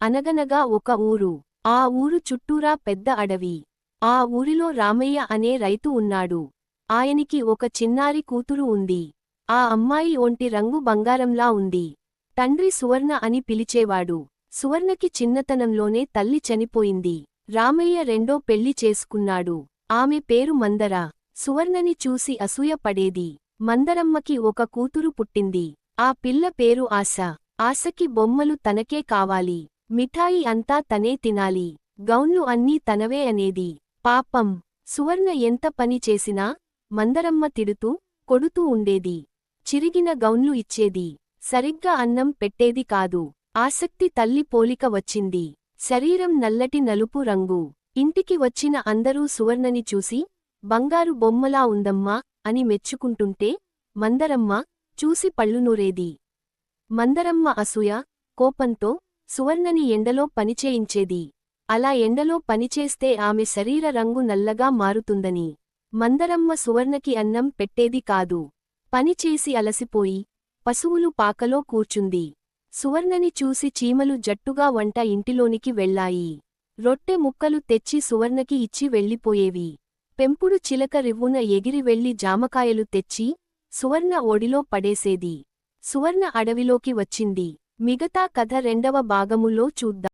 అనగనగా ఒక ఊరు. ఆ ఊరు చుట్టూరా పెద్ద అడవి. ఆ ఊరిలో రామయ్య అనే రైతు ఉన్నాడు. ఆయనికి ఒక చిన్నారి కూతురు ఉంది. ఆ అమ్మాయి ఒంటి రంగు బంగారంలా ఉంది. తండ్రి సువర్ణ అని పిలిచేవాడు. సువర్ణకి చిన్నతనంలోనే తల్లి చనిపోయింది. రామయ్య రెండో పెళ్ళి చేసుకున్నాడు. ఆమె పేరు మందర. సువర్ణని చూసి అసూయ పడేది. మందరమ్మకి ఒక కూతురు పుట్టింది. ఆ పిల్ల పేరు ఆశ. ఆశకి బొమ్మలు తనకే కావాలి. మిఠాయి అంతా తనే తినాలి. గౌన్లు అన్నీ తనవే అనేది. పాపం. సువర్ణ ఎంత పని చేసినా మందరమ్మ తిడుతూ కొడుతూ ఉండేది. చిరిగిన గౌన్లు ఇచ్చేది. సరిగ్గా అన్నం పెట్టేది కాదు. ఆసక్తి తల్లి పోలిక వచ్చింది. శరీరం నల్లటి నలుపు రంగు. ఇంటికి వచ్చిన అందరూ సువర్ణని చూసి బంగారు బొమ్మలా ఉందమ్మా అని మెచ్చుకుంటుంటే మందరమ్మ చూసి పళ్ళునూరేది మందరమ్మ అసూయ కోపంతో సువర్ణని ఎండలో పనిచేయించేది అలా ఎండలో పనిచేస్తే ఆమె శరీర రంగు నల్లగా మారుతుందని. మందరమ్మ సువర్ణకి అన్నం పెట్టేది కాదు. పనిచేసి అలసిపోయి పశువులు పాకలో కూర్చుంది. సువర్ణని చూసి చీమలు జట్టుగా వంట ఇంటిలోనికి వెళ్ళాయి. రొట్టె ముక్కలు తెచ్చి సువర్ణకి ఇచ్చి వెళ్ళిపోయేవి. పెంపుడు చిలక రివ్వున ఎగిరి వెళ్ళి జామకాయలు తెచ్చి సువర్ణ ఒడిలో పడేసేది. సువర్ణ అడవిలోకి వచ్చింది. మిగతా కథ రెండవ భాగములో చూద్దాం.